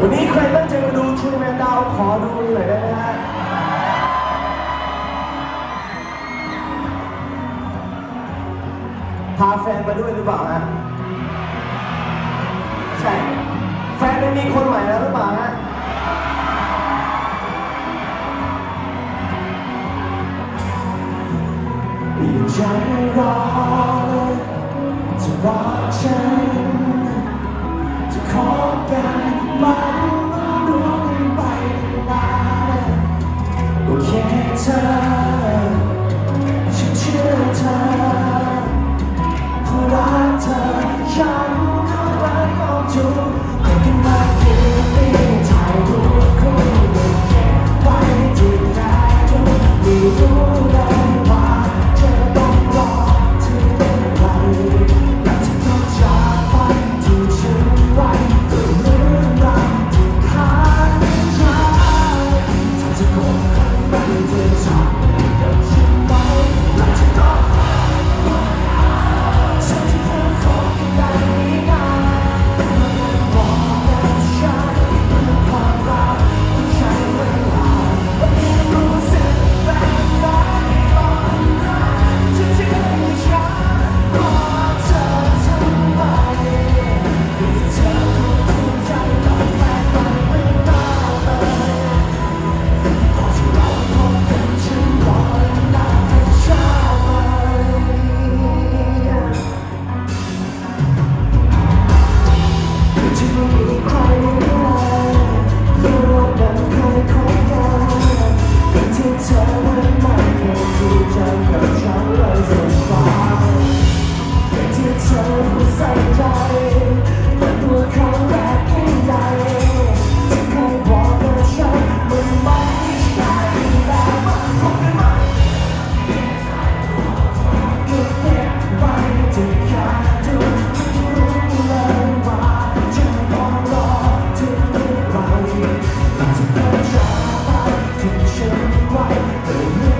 วันนี้ใครตั้งใจมาดูช่วยแมนดาวขอดูหน่อยได้ไหมฮะพาแฟนมาด้วยหรือเปล่าฮะใช่แฟนมีคนใหม่แล้วหรือเปล่าฮะใจเรา It's so sad. right.